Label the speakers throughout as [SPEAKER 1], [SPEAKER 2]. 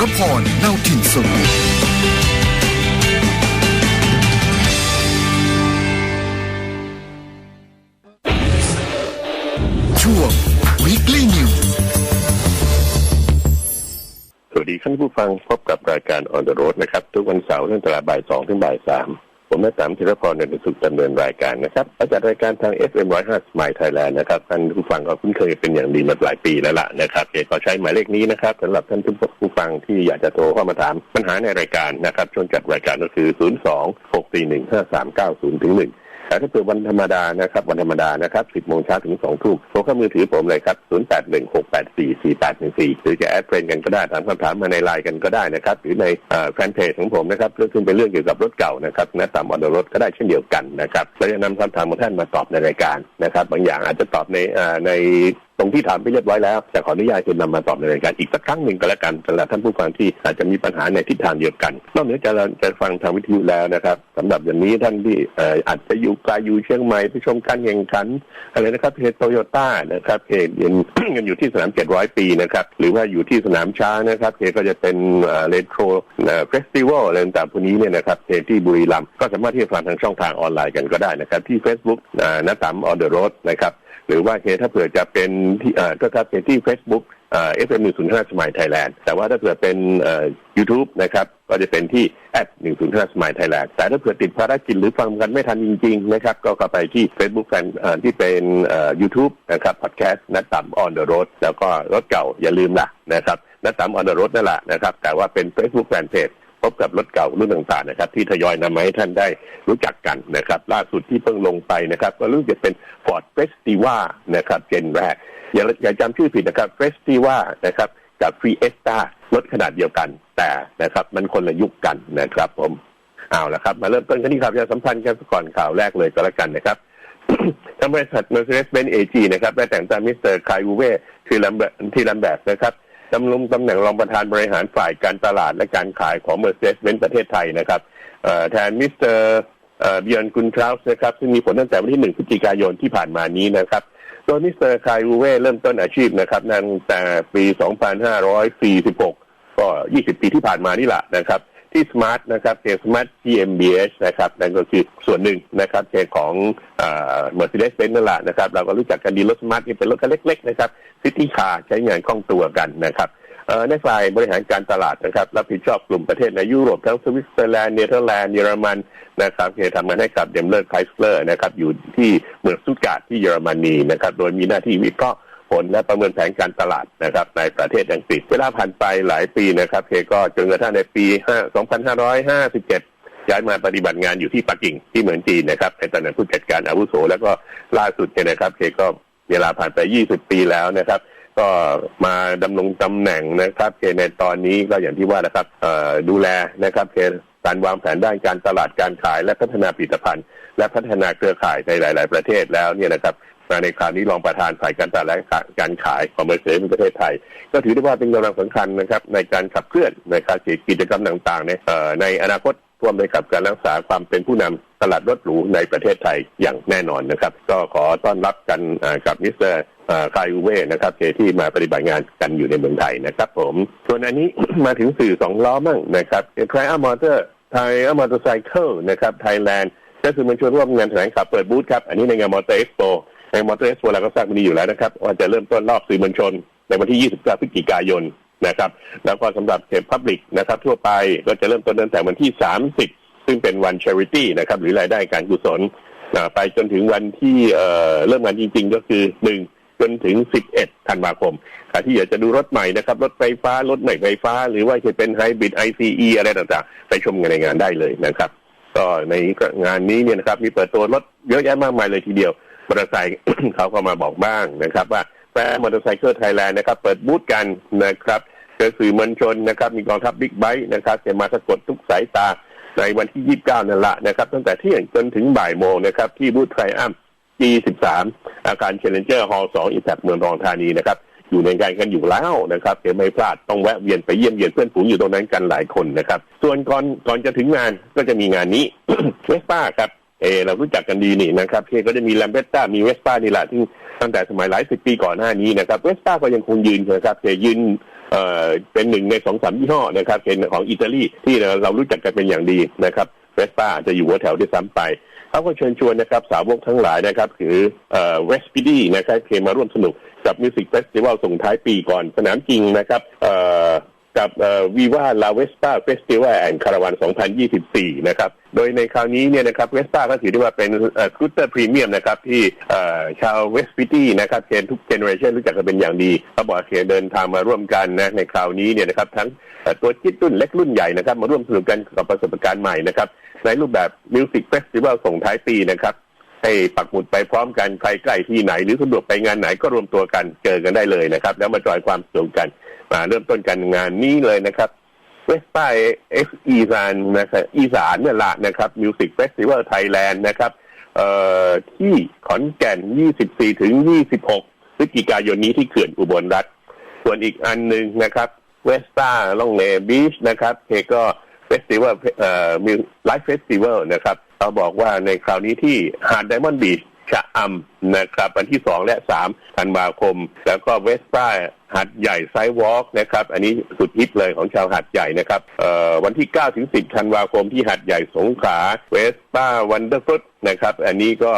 [SPEAKER 1] รพรเล่าถิ่นสุดช่วง Weekly News
[SPEAKER 2] สวัสดีท่านผู้ฟังพบกับรายการ On the Road นะครับ ทุกวันเสาร์ตั้งแต่บ่ายสองถึงบ่ายสาม ผมแม่สามธีรพรในสุขดำเนินรายการนะครับอาจารย์รายการทาง FM 105 Smile Thailand นะครับท่านผู้ฟังก็คุ้นเคยเป็นอย่างดีมาหลายปีแล้วล่ะนะครับเดี๋ยวขอใช้หมายเลขนี้นะครับสำหรับท่านผู้ฟังที่อยากจะโทรเข้ามาถามปัญหาในรายการนะครับช่วงจัดรายการก็คือ 02 641 5390ถึง1 แต่ถ้าเกิดวันธรรมดานะครับ วันธรรมดานะครับ 10 โมงเช้าถึง 2 ทุ่มโทรเข้ามือถือผมเลยครับ 0816844814 หรือจะแอดเฟรนกันก็ได้ ถามคำถามมาในไลน์กันก็ได้นะครับ หรือในแฟนเพจของผมนะครับซึ่งเป็นเรื่องเกี่ยวกับรถเก่านะครับนะตามออเดอร์รถก็ได้เช่นเดียวกันนะครับเราจะนำคำถามของท่านมาตอบในรายการนะครับ บางอย่างอาจจะตอบในใน ตรงที่ถามไปเรียบร้อยแล้วแต่ขออนุญาตจะนำมาตอบในรายการอีกสักครั้งหนึ่งก็แล้วกันสำหรับท่านผู้ฟังที่อาจจะมีปัญหาในทิศทางเดียวกันนอกเหนือจากเราจะฟังทางวิทยุแล้วนะครับสำหรับอย่างนี้ท่านที่อาจจะอยู่ไกลอยู่เชียงใหม่ไปชมการแข่งขันอะไรนะครับเพจโตโยต้านะครับเพจยังยังอยู่ที่สนาม700ปีนะครับหรือว่าอยู่ที่สนามช้านะครับเพจก็จะเป็นเรโทรเฟสติวัลอะไรต่างๆพวกนี้เนี่ยนะครับเพจที่บุรีรัมย์ก็สามารถที่จะฟังทางช่องทางออนไลน์กันก็ได้นะครับที่ Facebook นัตามออนเดอะโรดนะครับ หรือว่าเคถ้าเผื่อจะเป็นที่เอ่อก็ถ้าเป็นที่ Facebook เอ่อ FM 105 Smile Thailand แลนด์แต่ว่าถ้าเผื่อเป็นเอ่อ YouTube นะครับก็จะเป็นที่ at 105 Smile Thailand แลนด์แต่ถ้าเผื่อติดภารกิจหรือฟังกันไม่ทันจริงๆนะครับก็เข้าไปที่ Facebook แฟนที่เป็นเอ่อ YouTube นะครับ podcast นัดต่ำ on the road แล้วก็รถเก่าอย่าลืมล่ะนะครับนัดต่ำ on the road นั่นแหละนะครับแต่ว่าเป็น Facebook Fan Page พ พบกับรถเก่ารุ่นต่างๆนะครับ ที่ทยอยนำมาให้ท่านได้รู้จักกันนะครับ ล่าสุดที่เพิ่งลงไปนะครับ ก็รู้จะเป็น Ford Festiva นะครับเจนแรก อย่าอย่าจำชื่อผิดนะครับ Festiva นะครับกับ Fiesta รถขนาดเดียวกัน แต่นะครับมันคนละยุคกันนะครับ ผมเอาละครับ มาเริ่มต้นกันที่ข่าวประชาสัมพันธ์กันก่อนข่าวแรกเลยก็แล้วกันนะครับทางบริษัท Mercedes-Benz AG นะครับได้แต่งตั้งมิสเตอร์คายวูเว่ที่ลำแบบที่ลำแบบนะครับ ดำรงตำแหน่งรองประธานบริหารฝ่ายการตลาดและการขายของ Mercedes-Benz ประเทศไทยนะครับแทนมิสเตอร์เบียนกุนทราวส์นะครับซึ่งมีผลตั้งแต่วันที่1พฤศจิกายนที่ผ่านมานี้นะครับโดยมิสเตอร์คายวูเว่เริ่มต้นอาชีพนะครับตั้งแต่ปี 2546 ก็ 20 ปีที่ผ่านมานี่แหละนะครับ ที่สมาร์ทนะครับเ Smart GmbH นะครับนั่นก็คือส่วนหนึ่งนะครับเของเมอร์เซเดสเบนซ์นั่นแหละนะครับเราก็รู้จักกันดีรถสมาร์ทที่เป็นรถกันเล็กๆนะครับซิตี้คาร์ใช้งานคล่องตัวกันนะครับในฝ่ายบริหารการตลาดนะครับรับผิดชอบกลุ่มประเทศในยุโรปทั้งสวิตเซอร์แลนด์เนเธอร์แลนด์เยอรมันนะครับเคทำงานให้กับเดมเลอร์ไคสเลอร์นะครับอยู่ที่เมืองสุดการ์ที่เยอรมนีนะครับโดยมีหน้าที่วิเคราะห์ ผลและประเมินแผนการตลาดนะครับในประเทศอังกฤษเวลาผ่านไปหลายปีนะครับเคก็จนกระทั่งในปี 2557ย้ายมาปฏิบัติงานอยู่ที่ปักกิ่งที่เหมือนจีนนะครับในตำแหน่งผู้จัดการอาวุโส แล้วก็ล่าสุดเนี่ยนะครับเคก็เวลาผ่านไป 20 ปีแล้วนะครับ ก็มาดำรงตำแหน่งนะครับเคในตอนนี้ก็อย่างที่ว่านะครับดูแลนะครับเคการวางแผนด้านการตลาดการขายและพัฒนาผลิตภัณฑ์ และพัฒนาเครือข่ายในหลาย ๆ ประเทศแล้วเนี่ยนะครับ ในคราวนี้รองประธานฝ่ายการตลาดและการขายของเมอร์เซเดสประเทศไทย ก็ถือได้ว่าเป็นกำลังสำคัญนะครับในการขับเคลื่อนในการกิจกรรมต่างๆในในอนาคตร่วมไปกับการรักษาความเป็นผู้นำตลาดรถหรูในประเทศไทยอย่างแน่นอนนะครับ ก็ขอต้อนรับกันกับมิสเตอร์คายอูเว่นะครับที่มาปฏิบัติงานกันอยู่ในเมืองไทยนะครับ ผมส่วนอันนี้มาถึงสื่อสองล้อมั่งนะครับไทยอมอเตอร์ไทยอมอเตอร์ไซเคิลนะครับไทยแลนด์ก็คือมันชวนร่วมงานแถลงข่าวเปิดบูธครับ อันนี้ในงานมอเตอร์เอ็กซ์โป ในมอเตอร์เอ็กซ์โปเราก็ทราบกันดีอยู่แล้วนะครับว่าจะเริ่มต้นรอบสื่อมวลชน ในวันที่ 29 พฤศจิกายนนะครับ แล้วก็สำหรับเขตพับลิกนะครับ ทั่วไปก็จะเริ่มต้นตั้งแต่วันที่ 30 ซึ่งเป็นวัน charity นะครับ หรือรายได้การกุศลไปจนถึงวันที่เริ่มงานจริง ๆ ก็คือ1จนถึง 11 ธันวาคมใครที่อยากจะดูรถใหม่นะครับ รถไฟฟ้า รถไหนไฟฟ้า หรือว่าจะเป็นไฮบริด ICE อะไรต่างๆ ไปชมกันในงานได้เลยนะครับ ก็ในงานนี้เนี่ยนะครับ มีเปิดตัวรถเยอะแยะมากมายเลยทีเดียว มอเตอร์ไซค์เขาก็มาบอกบ้างนะครับ ว่าแฟร์มอเตอร์ไซค์ไทยแลนด์นะครับ เปิดบูธกันนะครับเจอสื่อมวลชนนะครับ มีกองทัพบิ๊กไบค์นะครับจะมาสะกดทุกสายตาในวันที่ 29 นั่นแหละนะครับ ตั้งแต่เที่ยงจนถึงบ่ายโมงนะครับ ที่บูธไทรอัม G13 อาคารเชลเลนเจอร์ฮอลล์2อีแทเมืองรองธานีนะครับ อยู่ในการกันอยู่แล้วนะครับเดี๋ยวไม่พลาดต้องแวะเวียนไปเยี่ยมเยียนเพื่อนฝูงอยู่ตรงนั้นกันหลายคนนะครับ ส่วนก่อนก่อนจะถึงงานก็จะมีงานนี้เวสป้าครับ เออเรารู้จักกันดีนี่นะครับเคก็จะมีแลมเบตต้ามีเวสป้านี่แหละที่ตั้งแต่สมัยหลายสิบปีก่อนหน้านี้นะครับเวสป้าก็ยังคงยืนนะครับเคยืนเอ่อเป็นหนึ่งในสองสามยี่ห้อนะครับเป็นของอิตาลีที่เรารู้จักกันเป็นอย่างดีนะครับเวสป้าจะอยู่หัวแถวด้วยซ้ำไปเขาก็เชิญชวนนะครับสาวกทั้งหลายนะครับคือเอ่อเวสปีดีนะครับเคมาร่วมสนุกกับมิวสิกเฟสติวัลส่งท้ายปีก่อนสนามจริงนะครับเอ่อ กับวีว่าลาเวสป้าเฟสติวัลแอนด์คาราวัน2024 นะครับ โดยในคราวนี้เนี่ยนะครับเวสป้าก็ถือได้ว่าเป็นครูเตอร์พรีเมียมนะครับ ที่ชาวเวสปิตี้นะครับเคนทุกเจเนอเรชันรู้จักกันเป็นอย่างดีเขาบอกว่าเคเดินทางมาร่วมกันนะในคราวนี้เนี่ยนะครับทั้งตัวจิ๊ดรุ่นเล็กรุ่นใหญ่นะครับ มาร่วมสนุกกันกับประสบการณ์ใหม่นะครับ ในรูปแบบมิวสิกเฟสติวัลส่งท้ายปีนะครับให้ปักหมุดไปพร้อมกันใครใกล้ที่ไหนหรือสะดวกไปงานไหนก็รวมตัวกันเจอกันได้เลยนะครับ แล้วมาจอยความสนุกกัน มาเริ่มต้นกันงานนี้เลยนะครับเวสป้าเอฟอีสานนะครับอีสานเนี่ยละนะครับมิวสิกเฟสติวัลไทยแลนด์นะครับเอ่อที่ขอนแก่น 24 ถึง 26 พฤศจิกายนนี้ที่เขื่อนอุบลรัฐ ส่วนอีกอันหนึ่งนะครับเวสต้าล่องเลบีชนะครับเคก็เฟสติวัลเอ่อมิวไลฟ์เฟสติวัลนะครับเราบอกว่าในคราวนี้ที่หาดไดมอนด์บีช ชะอำนะครับ วันที่ 2 และ3ธันวาคม แล้วก็เวสป้าหัดใหญ่ไซวอล์กนะครับ อันนี้สุดฮิตเลยของชาวหัดใหญ่นะครับวันที่ 9 ถึง 10 ธันวาคมที่หัดใหญ่สงขลาเวสป้าวันเดอร์ฟุตนะครับ อันนี้ก็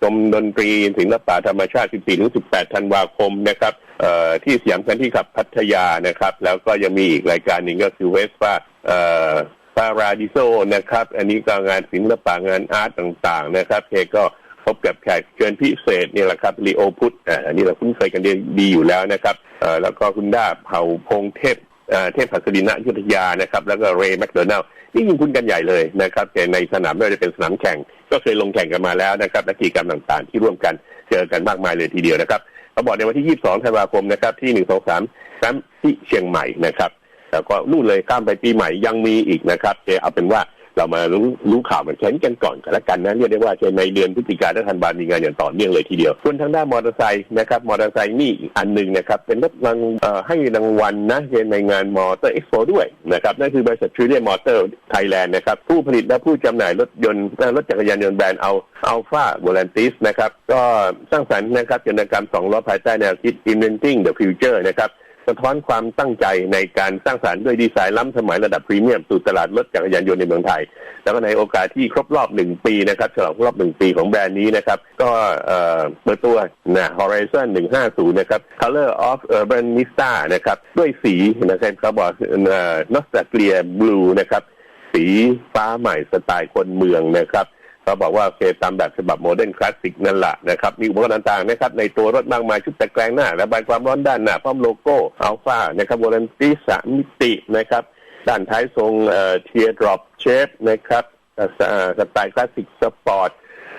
[SPEAKER 2] ชมดนตรีศิลปะธรรมชาติ 14ถึง18 ธันวาคมนะครับเอ่อที่สยามคันที่ขับพัทยานะครับ แล้วก็ยังมีอีกรายการหนึ่งก็คือเวสป้าเอ่อปาราดิโซนะครับ อันนี้ก็งานศิลปะงานอาร์ตต่างๆนะครับเคก็ พบกับแขกเชิญพิเศษเนี่ยแหละครับลีโอพุทธอ่าอันนี้เราคุ้นเคยกันดีดีอยู่แล้วนะครับอ่อแล้วก็คุณด้าเผ่าพงเทพเอ่เทพหัสดินะยุทธยานะครับ แล้วก็เรย์แมคโดนัลนี่ยิงคุณกันใหญ่เลยนะครับแต่ในสนามไม่ว่าจะเป็นสนามแข่ง ก็เคยลงแข่งกันมาแล้วนะครับและกิจกรรมต่างๆ ที่ร่วมกันเจอกันมากมายเลยทีเดียวนะครับเขาบอกในวันที่ 22 ธันวาคมนะครับที่ 123แคมป์ที่เชียงใหม่นะครับแล้วก็นู่นเลยข้ามไปปีใหม่ยังมีอีกนะครับเจเอาเป็นว่า เรามารู้รู้ข่าวมันแค่นี้กันก่อนกันแล้วกันนะเรียกได้ว่าในเดือนพฤศจิกายนและธันวาคมมีงานอย่างต่อเนื่องเลยทีเดียวส่วนทางด้านมอเตอร์ไซค์นะครับมอเตอร์ไซค์นี่อีกอันหนึ่งนะครับเป็นรถรางให้รางวัลนะในงานมอเตอร์เอ็กซ์โปด้วยนะครับนั่นคือบริษัททรีเดียมอเตอร์ไทยแลนด์นะครับผู้ผลิตและผู้จำหน่ายรถยนต์รถจักรยานยนต์แบรนด์เอาอัลฟาโวลันติสนะครับก็สร้างสรรค์นะครับกิจกรรมสองล้อภายใต้แนวคิด Inventing the Future นะครับ สะท้อนความตั้งใจในการสร้างสารรค์ด้วยดีไซน์ล้ำสมัยระดับพรีเมียมสู่ตลาดรถจักรยานยนต์ในเมืองไทย แล้วก็ในโอกาสที่ครบรอบหนึ่งปีนะครับฉลองครบรอบหนึ่งปีของแบรนด์นี้นะครับ ก็เอ่อเปิดตัวนะ Horizon 150 นะครับ Color of Urbanista นะครับ ด้วยสีนะครับเขาบอกเอ่อ Nostalgia Blue นะครับ สีฟ้าใหม่สไตล์คนเมืองนะครับ เขาบอกว่าโอเคตามแบบฉบับโมเดิร์นคลาสสิกนั่นแหละนะครับมีอุปกรณ์ต่างๆนะครับในตัวรถมากมายชุดตะแกรงหน้าระบายความร้อนด้านหน้าพร้อมโลโก้อัลฟานะครับวอลันติสามมิตินะครับด้านท้ายทรงเอ่อเทียร์ดรอปเชฟนะครับสไตล์คลาสสิกสปอร์ต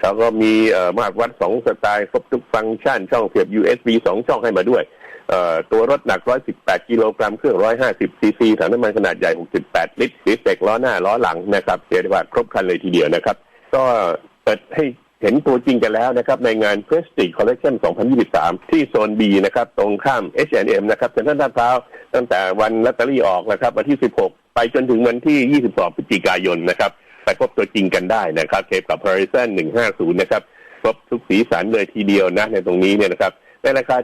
[SPEAKER 2] แล้วก็มีเอ่อมาตรวัดสองสไตล์ครบทุกฟังก์ชันช่องเสียบ USB สองช่องให้มาด้วยเอ่อตัวรถหนัก 118 กิโลกรัม เครื่อง 150 ซีซีถังน้ำมันขนาดใหญ่ 68 ลิตรดิสเบรกล้อหน้าล้อหลังนะครับเรียกได้ว่าครบครันเลยทีเดียวนะครับ ก็เปิดให้เห็นตัวจริงกันแล้วนะครับ ในงาน Prestige Collection 2023 ที่โซน B นะครับ ตรงข้าม H&M นะครับเซ็นทรัลลาดพร้าวตั้งแต่วันลอตเตอรี่ออกนะครับ วันที่ 16 ไปจนถึงวันที่ 22 พฤศจิกายนนะครับ ไปพบตัวจริงกันได้นะครับเคกับ Horizon 150 นะครับ ครบทุกสีสันเลยทีเดียวนะในตรงนี้เนี่ยนะครับ ในราคา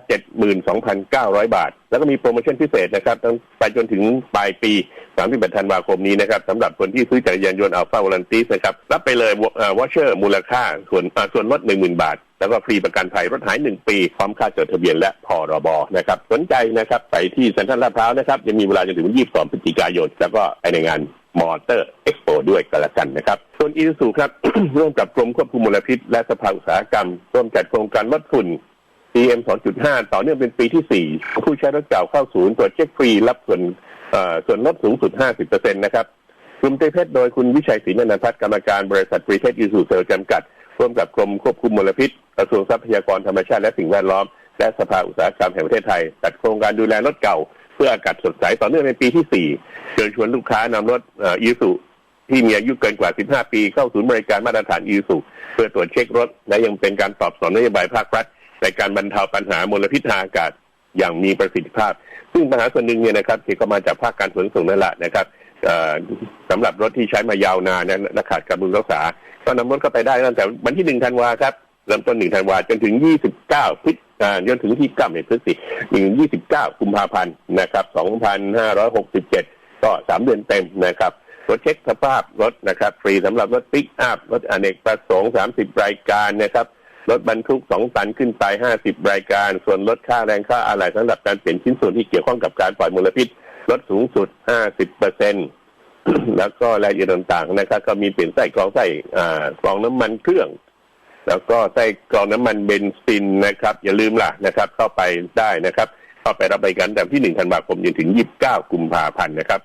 [SPEAKER 2] 72,900 บาท แล้วก็มีโปรโมชั่นพิเศษนะครับตั้งไปจนถึงปลายปี 31 ธันวาคมนี้นะครับสำหรับคนที่ซื้อจักรยานยนต์อัลฟาวอลันติสนะครับ รับไปเลยวอชเชอร์มูลค่าส่วนส่วนลด 10,000 บาท แล้วก็ฟรีประกันภัยรถหาย 1 ปี พร้อมค่าจดทะเบียนและพรบนะครับ สนใจนะครับไปที่เซ็นทรัลลาดพร้าวนะครับยังมีเวลาจนถึง 22 พฤศจิกายน แล้วก็ในงานมอเตอร์เอ็กซ์โปด้วยกันละกันนะครับ ส่วนอีซูครับ ร่วมกับกรมควบคุมมลพิษ และสภาอุตสาหกรรม ร่วมจัดโครงการลดฝุ่น PM 2.5 ต่อเนื่องเป็นปีที่ 4 ผู้ใช้รถเก่าเข้าศูนย์ตรวจเช็คฟรีรับส่วนเอ่อส่วนลดสูงสุด 50%นะครับกลุ่มเตเพชรโดยคุณวิชัยศรีนันทพัฒน์กรรมการบริษัทปรีเทสอิสุเซลจำกัด ร่วมกับกรมควบคุมมลพิษกระทรวงทรัพยากรธรรมชาติและสิ่งแวดล้อม และสภาอุตสาหกรรมแห่งประเทศไทย จัดโครงการดูแลรถเก่า เพื่ออากาศสดใสต่อเนื่องในปีที่ 4 เชิญชวนลูกค้านำรถอีสุที่มีอายุเกินกว่า 15 ปี เข้าศูนย์บริการมาตรฐานอีสุเพื่อตรวจเช็ครถ และยังเป็นการตอบสนองนโยบายภาครัฐ ในการบรรเทาปัญหามลพิษทางอากาศอย่างมีประสิทธิภาพ ซึ่งปัญหาส่วนหนึ่งเนี่ยนะครับที่ก็มาจากภาคการขนส่งนั่นแหละนะครับเอ่อสำหรับรถที่ใช้มายาวนานนะและขาดการบำรุงรักษา ก็นำรถเข้าไปได้ตั้งแต่วันที่1ธันวาครับเริ่มต้น1ธันวาจนถึง29พฤศอ่าจนถึงที่9พฤศจิกายน29กุมภาพันธ์นะครับ2567ก็สามเดือนเต็มนะครับรถเช็คสภาพรถนะครับ ฟรีสำหรับรถปิกอัพรถอเนกประสงค์30รายการนะครับ รถบรรทุก2ตันขึ้นไป50รายการ ส่วนลดค่าแรงค่าอะไหล่สำหรับการเปลี่ยนชิ้นส่วนที่เกี่ยวข้องกับการปล่อยมลพิษลดสูงสุด50เปอร์เซ็นต์แล้วก็รายละเอียดต่างๆนะครับก็มีเปลี่ยนไส้กรองไส้อ่ากรองน้ำมันเครื่อง แล้วก็ไส้กรองน้ำมันเบนซินนะครับ อย่าลืมล่ะนะครับ เข้าไปได้นะครับ เข้าไปรับบริการแต่ที่1ธันวาคมจนถึง29กุมภาพันธ์นะครับ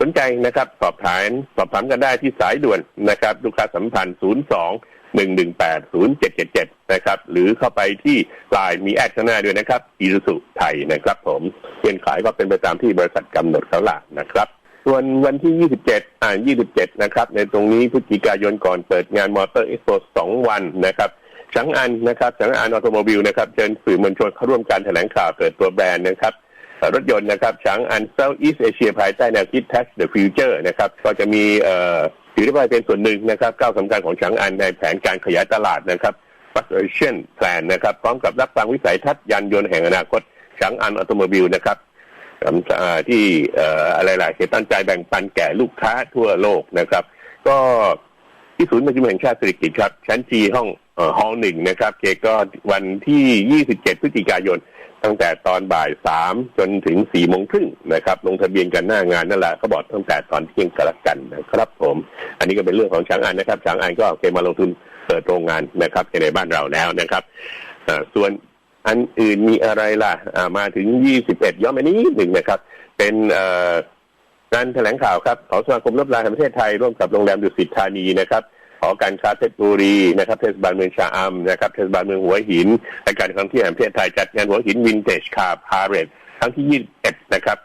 [SPEAKER 2] สนใจนะครับ สอบถามสอบถามกันได้ที่สายด่วนนะครับ ลูกค้าสัมพันธ์02 118 0777 นะครับ หรือเข้าไปที่ไลน์มีแอดข้างหน้าด้วยนะครับอีสุไทยนะครับผมเงินขายก็เป็นไปตามที่บริษัทกำหนดเขาละนะครับส่วนวันที่ 27 อ่า27 นะครับ ในตรงนี้พฤศจิกายนก่อนเปิดงานมอเตอร์เอ็กซ์โปสองวันนะครับชังอันนะครับชังอันออโตโมบิลนะครับเชิญสื่อมวลชนเข้าร่วมการแถลงข่าวเปิดตัวแบรนด์นะครับรถยนต์นะครับช้างอันเซาท์อีสเอเชียภายใต้แนวคิด Touch the Future นะครับ ก็จะมีเอ่อ ถือได้ว่าเป็นส่วนหนึ่งนะครับก้าวสำคัญของช้างอันในแผนการขยายตลาดนะครับ Passion Plan นะครับพร้อมกับรับฟังวิสัยทัศน์ยานยนต์แห่งอนาคตช้างอันออโตโมบิลนะครับที่อะไรหลายเหตุตั้งใจแบ่งปันแก่ลูกค้าทั่วโลกนะครับ ก็ที่ศูนย์ประชุมแห่งชาติเศรษฐกิจครับ ชั้นจีห้องห้องหนึ่งนะครับ เคก็วันที่ 27 พฤศจิกายน ตั้งแต่ตอนบ่ายสามจนถึงสี่โมงครึ่งนะครับลงทะเบียนกันหน้างานนั่นแหละเขาบอกตั้งแต่ตอนเที่ยงกรกันนะครับผม อันนี้ก็เป็นเรื่องของช้างอันนะครับช้างอันก็โอเคมาลงทุนเปิดโรงงานนะครับในบ้านเราแล้วนะครับส่วนอันอื่นมีอะไรล่ะมาถึง21ย้อนไปนิดหนึ่งนะครับ เป็นการแถลงข่าวครับของสมาคมรถรางแห่งประเทศไทยร่วมกับโรงแรมดุสิตธานีนะครับ อการค้าเพชรบุรีนะครับเทศบาลเมืองชะอำนะครับเทศบาลเมืองหัวหินและการท่องเที่ยวแห่งประเทศไทยจัดงานหัวหินวินเทจคาร์พาเรดครั้งที่ 21 นะครับ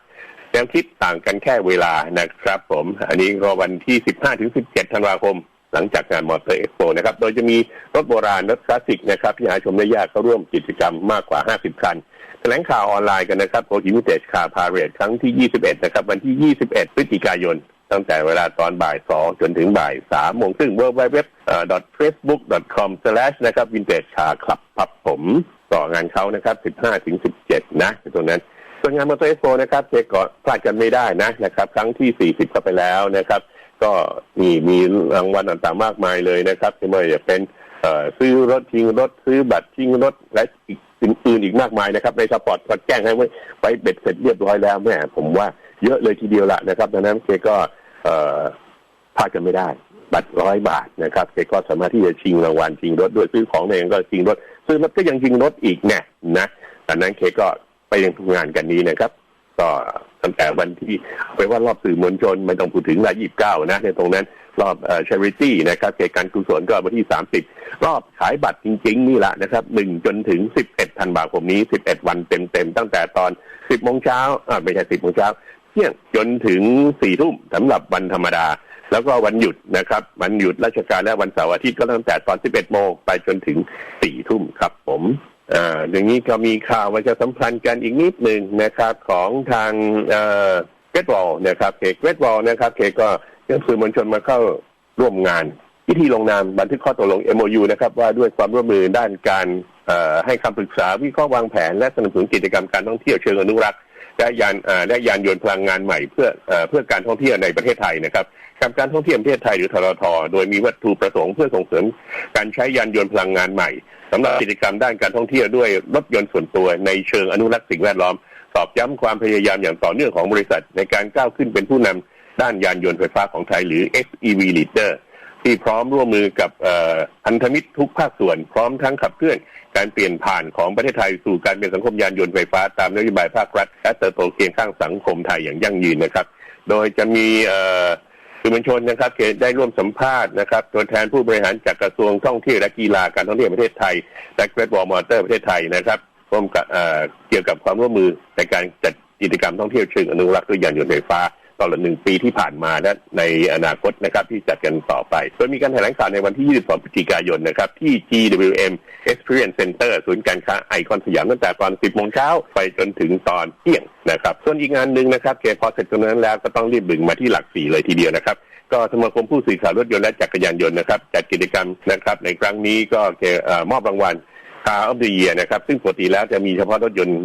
[SPEAKER 2] แนวคิดต่างกันแค่เวลานะครับ ผม อันนี้ก็วันที่ 15ถึง17 ธันวาคม หลังจากงานมอเตอร์เอ็กโปนะครับ โดยจะมีรถโบราณรถคลาสสิกนะครับที่หาชมได้ยากเข้าร่วมกิจกรรมมากกว่า 50 คันแถลงข่าวออนไลน์กันนะครับโอฮิมิเตจคาพาเรดครั้งที่ 21 นะครับ วันที่ 21 พฤศจิกายน ตั้งแต่เวลาตอนบ่าย2จนถึงบ่าย3โมงซึ่ง w w w facebook com นะครับ vintage car club ครับผมต่องานเขานะครับ 15ถึง17 นะตรงนั้นส่วนงานมอเตอร์เอ็กโปนะครับเจก็พลาดกันไม่ได้นะนะครับ ครั้งที่ 40เข้าไปแล้วนะครับ ก็มีมีรางวัลต่างๆมากมายเลยนะครับไม่ว่าจะเป็นเอ่อซื้อรถชิงรถซื้อบัตรชิงรถและอีกอื่นๆอีกมากมายนะครับในสปอร์ตก็แจ้งให้ไว้ไปเบ็ดเสร็จเรียบร้อยแล้วแม่ผมว่าเยอะเลยทีเดียวละนะครับดังนั้นเคก็ พลาดกันไม่ได้ บัตรร้อยบาทนะครับเคก็สามารถที่จะชิงรางวัลชิงรถด้วยซื้อของเองก็ชิงรถซื้อรถก็ยังชิงรถอีกแน่นะดังนั้นเคก็ไปยังทำงานกันนี้นะครับ ก็ตั้งแต่วันที่ไปว่ารอบสื่อมวลชนไม่ต้องพูดถึงละยี่สิบเก้านะในตรงนั้นรอบเอ่อ charity นะครับเกการกุศลก็วันที่สามสิบรอบขายบัตรจริง ๆ นี่แหละนะครับหนึ่งจนถึงสิบเอ็ดธันวาคมนี้สิบเอ็ดวันเต็ม ๆ ตั้งแต่ตอนสิบโมงเช้าอ่าไม่ใช่สิบโมงเช้า เที่ยงจนถึงสี่ทุ่มสำหรับวันธรรมดา แล้วก็วันหยุดนะครับวันหยุดราชการและวันเสาร์อาทิตย์ก็ตั้งแต่ตอน11โมงไปจนถึง4ทุ่มครับผมอ่าอย่างนี้ก็มีข่าวว่าจะสัมพันธ์กันอีกนิดหนึ่งนะครับของทางเอ่อเกรดวอลนะครับเคเกรดวอลนะครับเคก็ยังสื่อมวลชนมาเข้าร่วมงานพิธีลงนามบันทึกข้อตกลง MOU นะครับว่าด้วยความร่วมมือด้านการเอ่อให้คำปรึกษาวิเคราะห์วางแผน และสนับสนุนกิจกรรมการท่องเที่ยวเชิงอนุรักษ์ และยานเอ่อและยานยนต์พลังงานใหม่เพื่อเอ่อเพื่อการท่องเที่ยวในประเทศไทยนะครับกับการท่องเที่ยวประเทศไทยหรือทรทโดยมีวัตถุประสงค์เพื่อส่งเสริมการใช้ยานยนต์พลังงานใหม่สำหรับกิจกรรมด้านการท่องเที่ยวด้วยรถยนต์ส่วนตัวในเชิงอนุรักษ์สิ่งแวดล้อม ตอกย้ำความพยายามอย่างต่อเนื่องของบริษัท ในการก้าวขึ้นเป็นผู้นำด้านยานยนต์ไฟฟ้าของไทยหรือ XEV Leader ที่พร้อมร่วมมือกับอันธมิตรทุกภาคส่วน พร้อมทั้งขับเคลื่อนการเปลี่ยนผ่านของประเทศไทยสู่การเป็นสังคมยานยนต์ไฟฟ้าตามนโยบายภาครัฐและเติบโตเคียงข้างสังคมไทยอย่างยั่งยืนนะครับ โดยจะมีสื่อมวลชนนะครับได้ร่วมสัมภาษณ์นะครับตัวแทนผู้บริหารจากกระทรวงท่องเที่ยวและกีฬาการท่องเที่ยวประเทศไทยและเกรดบอลมอเตอร์ประเทศไทยนะครับร่วมกับเอ่อเกี่ยวกับความร่วมมือในการจัดกิจกรรมท่องเที่ยวเชิงอนุรักษ์ด้วยยานยนต์ไฟฟ้า ตลอดหนึ่งปีที่ผ่านมาและในอนาคตนะครับที่จัดกันต่อไป โดยมีการแถลงข่าวในวันที่ 22 พฤศจิกายนนะครับที่ GWM Experience Center ศูนย์การค้าไอคอนสยามตั้งแต่ตอน 10 โมงเช้าไปจนถึงตอนเที่ยงนะครับ ส่วนอีกงานหนึ่งนะครับเกพอเสร็จตรงนั้นแล้วก็ต้องรีบบึงมาที่หลักสี่เลยทีเดียวนะครับก็สมาคมผู้สื่อข่าวรถยนต์และจักรยานยนต์นะครับจัดกิจกรรมนะครับในครั้งนี้ก็เอ่อมอบรางวัล Car of the Year นะครับ ซึ่งปกติแล้วจะมีเฉพาะรถยนต์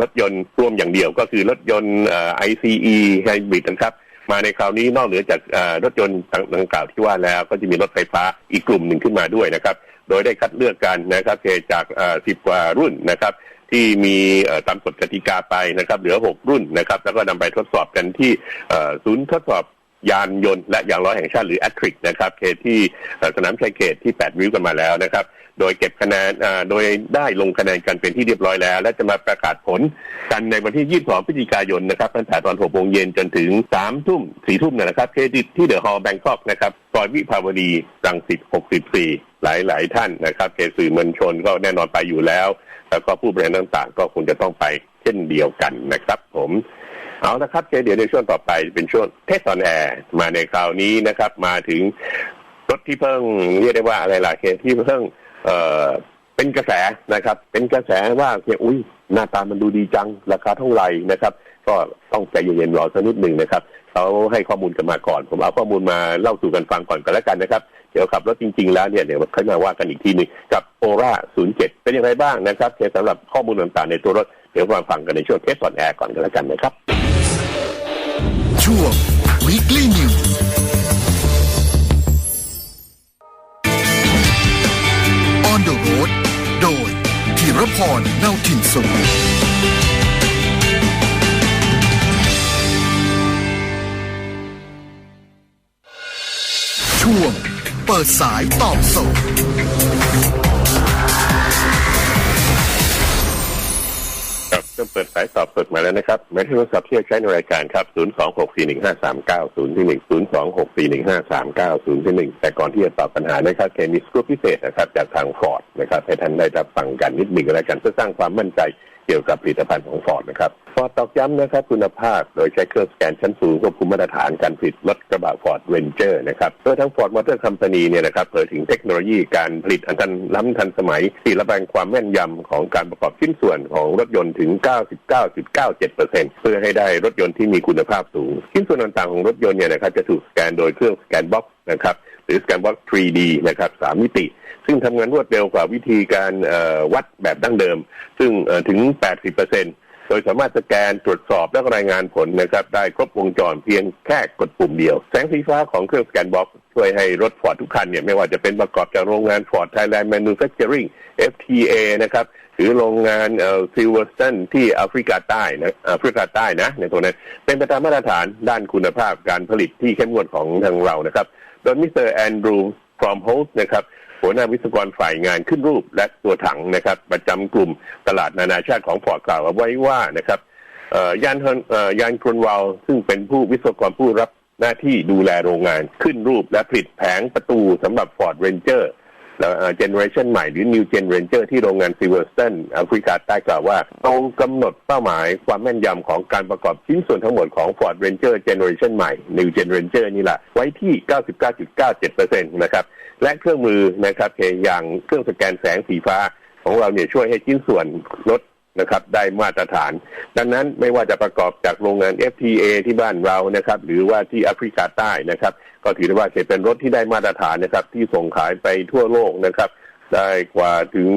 [SPEAKER 2] รถยนต์ร่วมอย่างเดียว ก็คือรถยนต์เอ่อ ICE Hybrid นะครับ มาในคราวนี้นอกเหนือจากรถยนต์ดังกล่าวที่ว่าแล้ว ก็จะมีรถไฟฟ้าอีกกลุ่มหนึ่งขึ้นมาด้วยนะครับ โดยได้คัดเลือกกันนะครับจากเอ่อ10กว่ารุ่นนะครับที่มีตามกฎกติกาไปนะครับ เหลือ 6 รุ่นนะครับ แล้วก็นำไปทดสอบกันที่ศูนย์ทดสอบยานยนต์และยางล้อแห่งชาติหรือแอทริกนะครับเขตที่สนามชัยเขตที่ 8 วิวกันมาแล้วนะครับ โดยเก็บคะแนนโดยได้ลงคะแนนกันเป็นที่เรียบร้อยแล้ว และจะมาประกาศผลกันในวันที่ 22 พฤศจิกายนนะครับตั้งแต่ตอน6โมงเย็นจนถึง 3 ทุ่ม 4 ทุ่มนะครับเครดิตที่เดอะฮอลล์แบงคอกนะครับซอยวิภาวดีรังสิต64หลายหลาย ๆ ท่านนะครับเคสื่อมวลชนก็แน่นอนไปอยู่แล้ว แล้วก็ผู้บริหารต่างๆ ก็คงจะต้องไปเช่นเดียวกันนะครับผมเอาละครับเดี๋ยวในช่วงต่อไปเป็นช่วงเทสออนแอร์มาในคราวนี้นะครับ มาถึงรถที่เพิ่งเรียกได้ว่าอะไรล่ะเคที่เพิ่ง เอ่อเป็นกระแสนะครับ เป็นกระแสว่าเคอุ้ยหน้าตามันดูดีจัง ราคาเท่าไหร่นะครับ ก็ต้องใจเย็นๆรอสักนิดหนึ่งนะครับเขาให้ข้อมูลกันมาก่อน ผมเอาข้อมูลมาเล่าสู่กันฟังก่อนก็แล้วกันนะครับ เดี๋ยวขับรถจริงๆแล้วเนี่ยเดี๋ยวค่อยมาว่ากันอีกทีหนึงกับโอร่า07 เป็นอย่างไรบ้างนะครับเกี่ยวสำหรับข้อมูลต่างๆในตัวรถเดี๋ยวมาฟังกันในช่วงเทสออนแอร์ก่อนก็แล้วกันนะครับ
[SPEAKER 1] ช่วง โดยธีรพรเนาถิ่นสุขช่วง เปิดสายตอบโสด
[SPEAKER 2] ค รับจะเปิดสายตอบสดมาแล้วนะครับหมายเลขโทรศัพท์ที่จะใช้ในรายการครับ 026415390ที่1 026415390ที่1แต่ก่อนที่จะตอบปัญหานะครับเคมีสกูปพิเศษนะครับจากทางฟอร์ดนะครับให้ท่านได้รับฟังกันนิดหนึ่งแล้วกันเพื่อสร้างความมั่นใจ เกี่ยวกับผลิตภัณฑ์ของฟอร์ดนะครับฟอร์ดตอกย้ำนะครับคุณภาพ โดยใช้เครื่องสแกนชั้นสูงควบคุมมาตรฐานการผลิตรถกระบะฟอร์ดเรนเจอร์นะครับโดยทั้งฟอร์ดมอเตอร์คัมพานีเนี่ยนะครับเปิดถึงเทคโนโลยีการผลิตอันทันล้ำทันสมัยที่ระแวงความแม่นยำของการประกอบชิ้นส่วนของรถยนต์ถึง 99.97%เพื่อให้ได้รถยนต์ที่มีคุณภาพสูง ชิ้นส่วนต่างๆของรถยนต์เนี่ยนะครับจะถูกสแกนโดยเครื่องสแกนบ็อกซ์นะครับ หรือสแกนบ็อก 3D นะครับสามมิติ ซึ่งทำงานรวดเร็วกว่าวิธีการวัดแบบดั้งเดิม ซึ่งถึง 80%โดยสามารถสแกนตรวจสอบและรายงานผลนะครับ ได้ครบวงจรเพียงแค่กดปุ่มเดียว แสงสีฟ้าของเครื่องสแกนบ็อกช่วยให้รถฟอร์ดทุกคันเนี่ยไม่ว่าจะเป็นประกอบจากโรงงาน Ford Thailand Manufacturing FTA นะครับ หรือโรงงานเอ่อซิลเวอร์สตันที่แอฟริกาใต้นะแอฟริกาใต้นะ ในตรงนั้นเป็นไปตามมาตรฐานด้านคุณภาพการผลิตที่เข้มงวดของทางเรานะครับ โดยมิสเตอร์แอนดรูว์ฟรอมโฮสนะครับหัวหน้าวิศวกรฝ่ายงานขึ้นรูปและตัวถังนะครับ ประจำกลุ่มตลาดนานาชาติของฟอร์ดกล่าวไว้ว่านะครับยานยานครนวาลซึ่งเป็นผู้วิศวกรผู้รับหน้าที่ดูแลโรงงานขึ้นรูปและผลิตแผงประตูสำหรับ Ford Ranger แล้ว เจเนอเรชันใหม่หรือ New Gen Ranger ที่โรงงานซีเวอร์สตันแอฟริกาใต้กล่าวว่าตรงกำหนดเป้าหมายความแม่นยำของการประกอบชิ้นส่วนทั้งหมดของ Ford Ranger Generation ใหม่ New Gen Ranger นี่แหละไว้ที่ 99.97%นะครับ และเครื่องมือนะครับอย่างเครื่องสแกนแสงสีฟ้าของเราเนี่ยช่วยให้ชิ้นส่วนลด นะครับได้มาตรฐาน ดังนั้นไม่ว่าจะประกอบจากโรงงาน FTA ที่บ้านเรานะครับหรือว่าที่แอฟริกาใต้นะครับ ก็ถือได้ว่าเป็นรถที่ได้มาตรฐานนะครับที่ส่งขายไปทั่วโลกนะครับได้กว่าถึง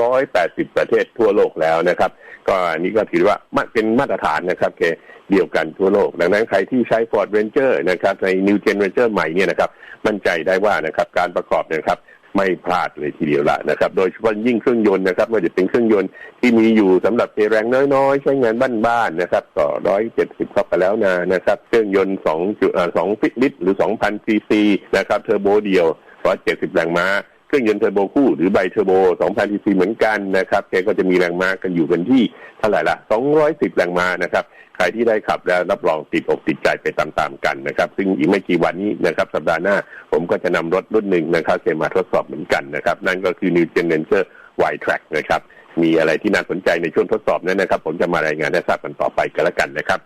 [SPEAKER 2] 180 ประเทศทั่วโลกแล้วนะครับ ก็อันนี้ก็ถือว่ามาเป็นมาตรฐานนะครับเคเดียวกันทั่วโลก ดังนั้นใครที่ใช้ Ford Ranger นะครับใน New Gen Ranger ใหม่เนี่ยนะครับ มั่นใจได้ว่านะครับการประกอบนะครับ ไม่พลาดเลยทีเดียวละนะครับ โดยเฉพาะยิ่งเครื่องยนต์นะครับว่าจะเป็นเครื่องยนต์ที่มีอยู่สำหรับเทแรงน้อยๆ ใช้งานบ้านๆนะครับต่อร้อยเจ็ดสิบเข้าไปแล้วนะนะครับ เครื่องยนต์สองจุดสองฟิตลิตรหรือสองพันซีซีนะครับเทอร์โบเดียวร้อยเจ็ดสิบแรงม้า ครื่องยนต์เทอร์โบคู่หรือไบเทอร์โบ 2,000ซีซีเหมือนกันนะครับแกก็จะมีแรงม้ากันอยู่กันที่เท่าไหร่ละ 210 แรงม้านะครับ ใครที่ได้ขับแล้วรับรองติดอกติดใจไปตามๆกันนะครับ ซึ่งอีกไม่กี่วันนี้นะครับ สัปดาห์หน้า ผมก็จะนำรถรุ่นหนึ่งนะครับเมาทดสอบเหมือนกันนะครับ นั่นก็คือ New Gen Ranger Y Track นะครับ มีอะไรที่น่าสนใจในช่วงทดสอบนั้นนะครับ ผมจะมารายงานให้ทราบกันต่อไปกันแล้วกันนะครับ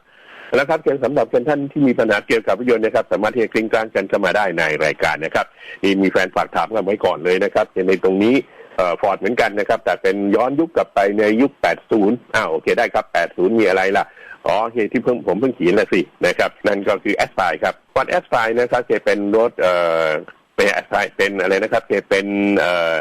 [SPEAKER 2] แล้วครับเพียงสำหรับท่านที่มีปัญหาเกี่ยวกับรถยนต์นะครับ สามารถที่จะกลิ้งกลางกันเข้ามาได้ในรายการนะครับนี่มีแฟนฝากถามกันไว้ก่อนเลยนะครับในตรงนี้ฟอร์ดเหมือนกันนะครับ แต่เป็นย้อนยุคกลับไปในยุค 80อ้าวโอเคได้ครับ 80 มีอะไรล่ะอ๋อโอเคที่เพิ่งผมเพิ่งเขียนละสินะครับนั่นก็คือแอสไฟครับฟอร์ดแอสไฟนะครับจะเป็นรถเอ่อเป็นแอสไฟเป็นอะไรนะครับจะเป็นเอ่อ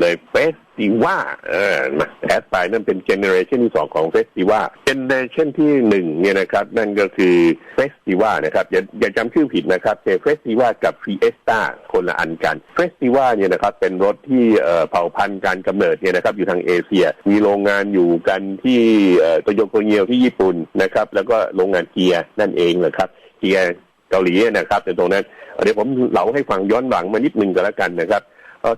[SPEAKER 2] เลยเฟสติว่าเออมาแอสไปนั่นเป็นเจเนอเรชันที่สองของเฟสติว่าเจเนอเรชันที่หนึ่งเนี่ยนะครับนั่นก็คือเฟสติว่านะครับอย่าอย่าจำชื่อผิดนะครับเฟสติว่ากับฟีเอสตาคนละอันกันเฟสติว่าเนี่ยนะครับเป็นรถที่เอ่อเผ่าพันธุ์การกำเนิดเนี่ยนะครับอยู่ทางเอเชีย มีโรงงานอยู่กันที่เอ่อโตโยโกเนียวที่ญี่ปุ่นนะครับแล้วก็โรงงานเกียร์นั่นเองเลยครับเกียร์เกาหลีนะครับในตรงนั้นเดี๋ยวผมเล่าให้ฟังย้อนหลังมานิดนึงก็แล้วกันนะครับ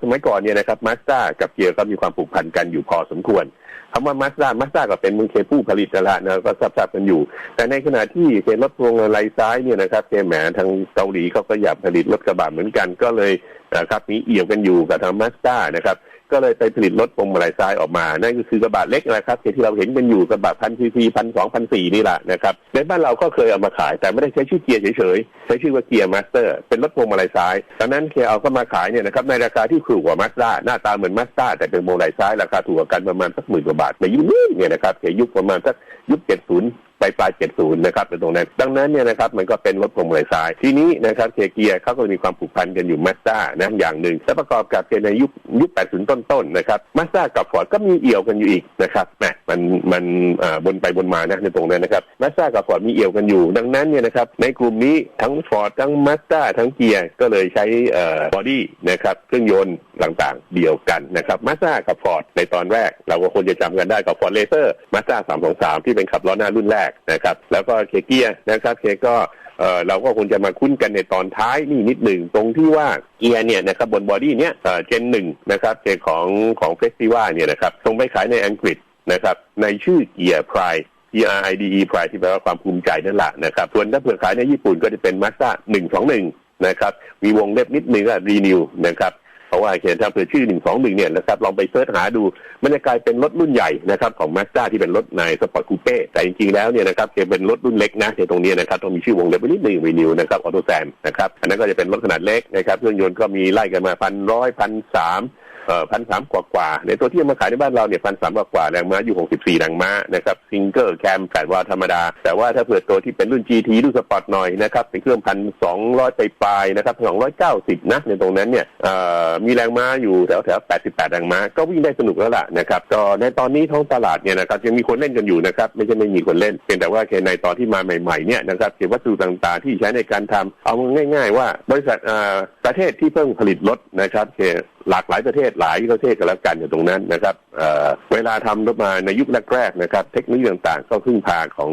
[SPEAKER 2] สมัยก่อนเนี่ยนะครับมาสด้ากับเกียร์ก็มีความผูกพันกันอยู่พอสมควรคำว่ามาสด้ามาสด้าก็เป็นมือเคผู้ผลิตแหละนะก็ทราบๆกันอยู่ แต่ในขณะที่เป็นรถพวงมาลัยซ้ายเนี่ยนะครับเคแหมทางเกาหลีเขาก็อยากผลิตรถกระบะเหมือนกันก็เลยนะครับมีเอี่ยวกันอยู่กับทางมาสด้านะครับ ก็เลยไปผลิตรถพวงมาลัยซ้ายออกมา นั่นก็คือกระบะเล็กนะครับที่เราเห็นกันอยู่กระบะพันซีซีพันสองพันสี่นี่แหละนะครับ ในบ้านเราก็เคยเอามาขาย แต่ไม่ได้ใช้ชื่อเกียร์เฉยๆ ใช้ชื่อว่าเกียร์มาสเตอร์ เป็นรถพวงมาลัยซ้ายดังนั้นเคเอาเข้ามาขายเนี่ยนะครับในราคาที่ถูกกว่ามาสด้าหน้าตาเหมือนมาสด้าแต่เป็นพวงมาลัยซ้ายราคาถูกกว่ากันประมาณสักหมื่นกว่าบาทในยุคนี้เนี่ยนะครับเคยุคประมาณสักยุคเจ็ดศูนย์ ปลายปลาย70นะครับในตรงนั้น ดังนั้นเนี่ยนะครับมันก็เป็นรถพวงมาลัยซ้าย ทีนี้นะครับเคเกียร์เขาก็มีความผูกพันกันอยู่มาสด้านะอย่างหนึ่งและประกอบกับในยุคยุค80ต้นๆนะครับมาสด้ากับฟอร์ดก็มีเอี่ยวกันอยู่อีกนะครับแหมมันมันอ่าบนไปบนมานะในตรงนั้นนะครับมาสด้ากับฟอร์ดมีเอี่ยวกันอยู่ ดังนั้นเนี่ยนะครับในกลุ่มนี้ทั้งฟอร์ดทั้งมาสด้าทั้งเกียร์ก็เลยใช้อ่อบอดี้นะครับเครื่องยนต์ต่างๆเดียวกันนะครับมาสด้ากับฟอร์ดในตอนแรก เราก็ควรจะจำกันได้กับฟอร์ดเลเซอร์มาสด้า323ที่เป็นขับล้อหน้ารุ่นแรกนะครับ แล้วก็เคเกียนะครับเคก็เออเราก็คงจะมาคุ้นกันในตอนท้ายนี่นิดหนึ่งตรงที่ว่าเกียร์เนี่ยนะครับบนบอดี้เนี่ยเจนหนึ่งนะครับเจนของของเฟสติวัลเนี่ยนะครับส่งไปขายในอังกฤษนะครับในชื่อเกียร์พราย P R I D E Pride ที่แปลว่าความภูมิใจนั่นแหละนะครับส่วนถ้าเผื่อขายในญี่ปุ่นก็จะเป็น Mazda 121นะครับมีวงเล็บนิดนึงก็ Renew นะครับ เพราะว่าเขียนถ้าเผื่อชื่องหนึ่งเนี่ยนะครับลองไปเสิร์ชหาดู มันจะกลายเป็นรถรุ่นใหญ่นะครับของมาสเตอร์ที่เป็นรถในสปอร์ตคูเป้แต่จริงๆแล้วเนี่ยนะครับเป็นรถรุ่นเล็กนะในตรงนี้นะครับต้องมีชื่อวงเล็บไว้นิดนึงวีนิวนะครับออโตแซมนะครับอันนั้นก็จะเป็นรถขนาดเล็กนะครับเครื่องยนต์ก็มีไล่กันมาพันร้อยพันสาม พันสามกว่ากว่าในตัวที่เอามาขายในบ้านเราเนี่ยพันสามกว่ากว่าแรงม้าอยู่64แรงม้านะครับซิงเกิลแคมแปดวาธรรมดา แต่ว่าถ้าเผื่อตัวที่เป็นรุ่น GT รุ่นสปอร์ตหน่อยนะครับเป็นเครื่องพันสองร้อยไปปลายนะครับสองร้อยเก้าสิบนะในตรงนั้นเนี่ยมีแรงม้าอยู่แถวแถวแปดสิบแปดแรงม้าก็วิ่งได้สนุกแล้วล่ะนะครับก็ในตอนนี้ท้องตลาดเนี่ยนะครับยังมีคนเล่นกันอยู่นะครับไม่ใช่ไม่มีคนเล่นเพียงแต่ว่าแค่ในตอนที่มาใหม่ๆเนี่ยนะครับเกี่ยววัสดุต่างๆ ที่ใช้ในการทำเอาง่าย ๆ ว่าบริษัทอาประเทศที่เพิ่งผลิตรถนะครับ หลากหลายประเทศหลายประเทศกันแล้วกันอยู่ตรงนั้นนะครับเเวลาทำรถมาในยุคแรกๆนะครับ เทคโนโลยีต่างๆ ก็พึ่งพาของ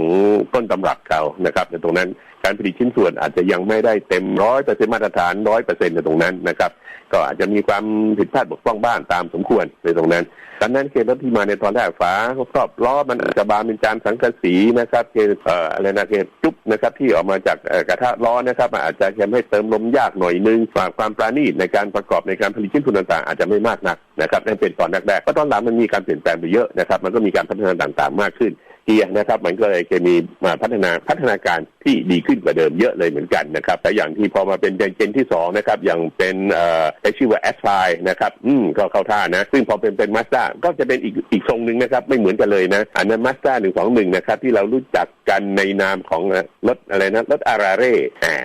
[SPEAKER 2] ต้นตำรับเขานะครับในตรงนั้นการผลิตชิ้นส่วนอาจจะยังไม่ได้เต็มร้อยเปอร์เซ็นต์มาตรฐานร้อยเปอร์เซ็นต์ในตรงนั้นนะครับ ก็อาจจะมีความผิดพลาดบกพร่องบ้างตามสมควรในตรงนั้นดังนั้นเครถที่มาในตอนแรกฝาครอบล้อมันอาจจะบานเป็นจานสังกะสีนะครับเคเอ่ออะไรนะเคจุ๊บนะครับที่ออกมาจากกระทะล้อนะครับอาจจะทำให้เติมลมยากหน่อยนึงฝากความปราณีตในการประกอบในการผลิตชิ้นส่วนต่างๆ อาจจะไม่มากนักนะครับนั่นเป็นตอนแรกๆก็ตอนหลังมันมีการเปลี่ยนแปลงไปเยอะนะครับ มันก็มีการพัฒนาต่างๆ มากขึ้น เกียนะครับ มันก็เลยจะมีมาพัฒนาพัฒนาการที่ดีขึ้นกว่าเดิมเยอะเลยเหมือนกันนะครับแต่อย่างที่พอมาเป็นเจนที่สองนะครับอย่างเป็นเอ่อไอชื่อว่าแอสไฟนะครับอืมก็เข้าท่านะ ซึ่งพอเป็นเป็นมาสด้าก็จะเป็นอีกอีกทรงหนึ่งนะครับไม่เหมือนกันเลยนะอันนั้นมาสด้าหนึ่งสองหนึ่งนะครับที่เรารู้จักกันในนามของรถอะไรนะรถอาราเร่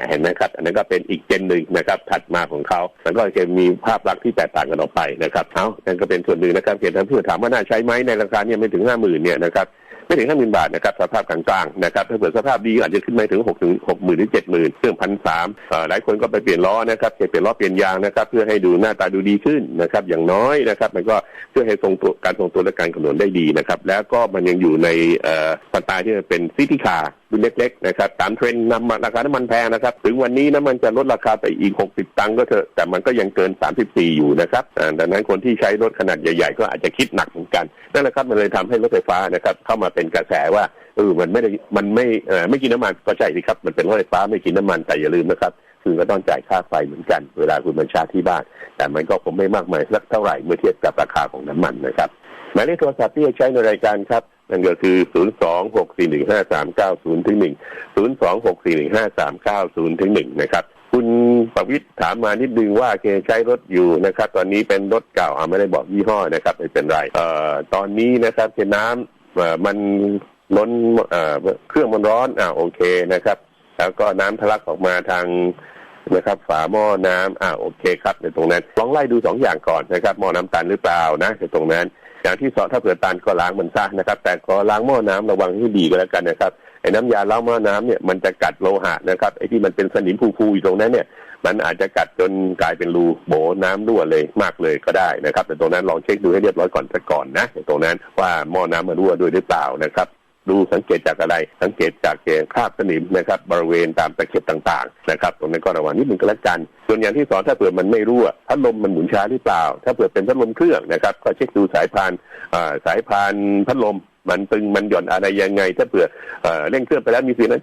[SPEAKER 2] เห็นไหมครับ อันนั้นก็เป็นอีกเจนหนึ่งนะครับถัดมาของเขามันก็จะมีภาพลักษณ์ที่แตกต่างกันออกไปนะครับเอานั่นก็เป็นส่วนหนึ่งนะครับเขียนท่านเพื่อถามว่าน่าใช้ไหมในราคาเนี่ยไม่ถึงห้าหมื่นเนี่ยนะครับ ไม่ถึงห้าหมื่นบาทนะครับสภาพกลางๆนะครับถ้าเกิดสภาพดีอาจจะขึ้นไปถึงหกถึงหกหมื่นหรือเจ็ดหมื่นเครื่องพันสามหลายคนก็ไปเปลี่ยนล้อนะครับเปลี่ยนล้อเปลี่ยนยางนะครับเพื่อให้ดูหน้าตาดูดีขึ้นนะครับอย่างน้อยนะครับมันก็เพื่อให้ทรงตัวการทรงตัวและการคำนวณได้ดีนะครับแล้วก็มันยังอยู่ในเอ่อสไตล์ที่เป็นซิตี้คาร์รุ่นเล็กๆนะครับตามเทรนด์น้ำมันราคาน้ำมันแพงนะครับ ถึงวันนี้น้ำมันจะลดราคาไปอีก 60 ตังค์ก็เถอะ แต่มันก็ยังเกิน 34 อยู่นะครับดังนั้นคนที่ใช้รถขนาดใหญ่ๆ ก็อาจจะคิดหนักเหมือนกันนั่นแหละครับมันเลยทำให้รถไฟฟ้านะครับเข้ามาเป็นกระแสว่าเออมันไม่ได้มันไม่เออไม่กินน้ำมันก็ใช่สิครับมันเป็นรถไฟฟ้าไม่กินน้ำมันแต่อย่าลืมนะครับคุณก็ต้องจ่ายค่าไฟเหมือนกัน เวลาคุณมาชาที่บ้าน แต่มันก็คงไม่มากมายสักเท่าไหร่เมื่อเทียบกับราคาของน้ำมันนะครับ หมายเลขโทรศัพท์ที่จะใช้ในรายการครับ นั่นก็คือ 026415390ถึง1 026415390ถึง1นะครับ คุณประวิตรถามมานิดนึงว่าเคใช้รถอยู่นะครับ ตอนนี้เป็นรถเก่าไม่ได้บอกยี่ห้อนะครับไม่เป็นไรเอ่อตอนนี้นะครับเคน้ำมันล้นเอ่อเครื่องมันร้อนอ่าโอเคนะครับ แล้วก็น้ำทะลักออกมาทางนะครับ ฝาหม้อน้ำอ่าโอเคครับในตรงนั้นลองไล่ดูสองอย่างก่อนนะครับหม้อน้ำตันหรือเปล่านะในตรงนั้น อย่างที่สองถ้าเผื่อตันก็ล้างมันซะนะครับ แต่ก็ล้างหม้อน้ำระวังให้ดีก็แล้วกันนะครับไอ้น้ำยาล้างหม้อน้ำเนี่ยมันจะกัดโลหะนะครับไอ้ที่มันเป็นสนิมผูๆอยู่ตรงนั้นเนี่ย มันอาจจะกัดจนกลายเป็นรูโบน้ำรั่วเลยมากเลยก็ได้นะครับ แต่ตรงนั้นลองเช็คดูให้เรียบร้อยก่อนซะก่อนนะตรงนั้นว่าหม้อน้ำมันรั่วด้วยหรือเปล่านะครับ ดูสังเกตจากอะไร สังเกตจากเกคราบสนิมนะครับบริเวณตามตะเข็บต่างๆนะครับตรงนั้นก็ระวังนิดนึงก็แล้วกัน ส่วนอย่างที่สองถ้าเผื่อมันไม่รั่วพัดลมมันหมุนช้าหรือเปล่า ถ้าเผื่อเป็นพัดลมเครื่องนะครับก็เช็คดูสายพานอ่าสายพานพัดลม มันตึงมันหย่อนอะไรยังไง ถ้าเผื่อเร่งเครื่องไปแล้วมีเสียงนั้น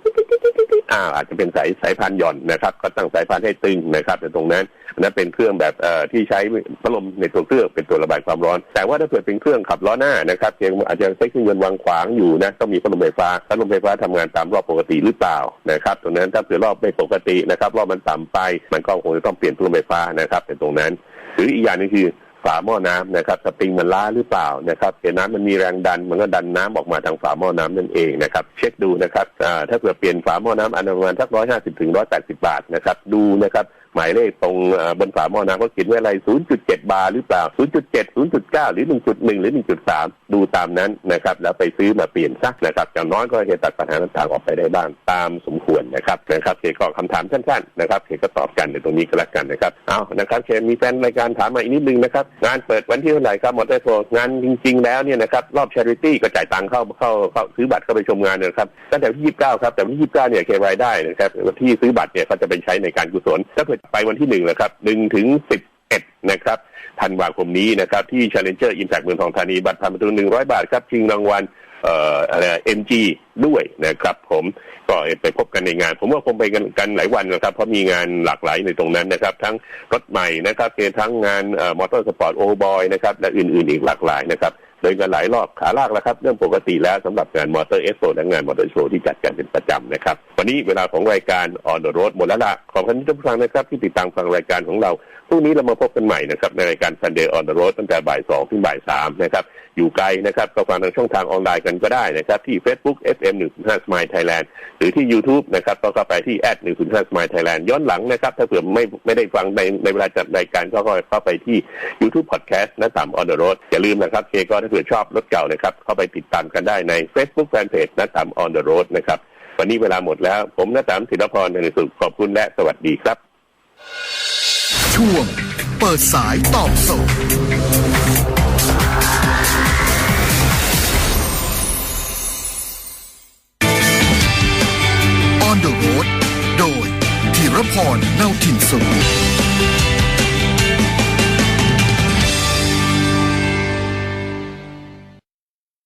[SPEAKER 2] อ่าอาจจะเป็นสายสายพานหย่อนนะครับ ก็ตั้งสายพานให้ตึงนะครับในตรงนั้นนั้นเป็นเครื่องแบบที่ใช้พัดลมในตัวเครื่องเป็นตัวระบายความร้อน แต่ว่าถ้าเผื่อเป็นเครื่องขับล้อหน้านะครับเพียงอาจจะใช้เครื่องยนต์วางขวางอยู่นะต้องมีพัดลมไฟฟ้าพัดลมไฟฟ้าทำงานตามรอบปกติหรือเปล่านะครับตรงนั้นถ้าเผื่อรอบไม่ปกตินะครับรอบมันต่ำไป มันก็คงจะต้องเปลี่ยนพัดลมไฟฟ้านะครับในตรงนั้น หรืออีกอย่างนึงคือ ฝาหม้อน้ำนะครับสปริงมันล้าหรือเปล่านะครับเห็นน้ำมันมีแรงดันมันก็ดันน้ำออกมาทางฝาหม้อน้ำนั่นเองนะครับเช็คดูนะครับถ้าเผื่อเปลี่ยนฝาหม้อน้ำอันประมาณสักร้อยห้าสิบถึงร้อยแปดสิบบาทนะครับดูนะครับ หมายเลขตรงบนฝาหม้อน้ำก็เขียนไว้อะไร 0.7 บาร์หรือเปล่า 0.7 0.9 หรือ 1.1 หรือ 1.3 ดูตามนั้นนะครับ แล้วไปซื้อมาเปลี่ยนซะนะครับอย่างน้อยก็จะตัดปัญหาต่างๆออกไปได้บ้างตามสมควรนะครับนะครับเคก็คำถามสั้นๆนะครับเคก็ตอบกันในตรงนี้ก็แล้วกันนะครับเอานะครับเคมีแฟนรายการถามมาอีกนิดนึงนะครับงานเปิดวันที่เท่าไหร่ครับมอเตอร์โชว์งานจริง ๆ แล้วเนี่ยนะครับรอบ charity ก็จ่ายตังค์เข้าเข้าเข้าซื้อบัตรเข้าไปชมงานนะครับตั้งแต่วันที่ 29 ครับแต่วันที่ 29 เนี่ยเครายได้นะครับที่ซื้อบัตรเนี่ยก็จะไปใช้ในการกุศลถ้าเกิดไปวันที่หนึ่งนะครับหนึ่งถึงสิบเอ็ดนะครับธันวาคมนี้นะครับ ที่ Challenger Impact เมืองทองธานี บัตรพันประตูหนึ่งร้อยบาทครับชิงรางวัลเอ่ออะไรเอ็มจีด้วยนะครับผมก็ไปพบกันในงาน ผมว่าคงไปกันกันหลายวันนะครับ เพราะมีงานหลากหลายในตรงนั้นนะครับ ทั้งรถใหม่นะครับทั้งงานมอเตอร์สปอร์ตโอบอยนะครับและอื่นๆอีกหลากหลายนะครับ ดินกันหลายรอบขาลากแล้วครับเรื่องปกติแล้วสำหรับงานมอเตอร์เอสโซและงานมอเตอร์โชว์ที่จัดกันเป็นประจำนะครับ วันนี้เวลาของรายการ On the Road หมดแล้วละขอบคุณทุกท่านนะครับ ที่ติดตามฟังรายการของเราพรุ่งนี้เรามาพบกันใหม่นะครับ ในรายการ Sunday on the Road ตั้งแต่บ่ายสองถึงบ่ายสามนะครับ อยู่ไกลนะครับก็ฟังทางช่องทางออนไลน์กันก็ได้นะครับ ที่ Facebook FM 105 Smile Thailand หรือที่ YouTube นะครับก็เข้าไปที่ @105 Smile Thailand ย้อนหลังนะครับ ถ้าเผื่อไม่ไม่ได้ฟังในในเวลาจัดรายการก็เข้าไปที่ YouTube Podcast นะตาม On the Road อย่าลืมนะครับเคก็ถ้าเผื่อชอบรถเก่าเลยครับ เข้าไปติดตามกันได้ใน Facebook Fanpage นัดตาม on the road นะครับ วันนี้เวลาหมดแล้ว ผมนัดตามศิลพรในสุขขอบคุณและสวัสดีครับ
[SPEAKER 1] ช่วง เปิดสายตอบสนออนเดอะโรดโดยธีรพรเน่าถิ่นสุข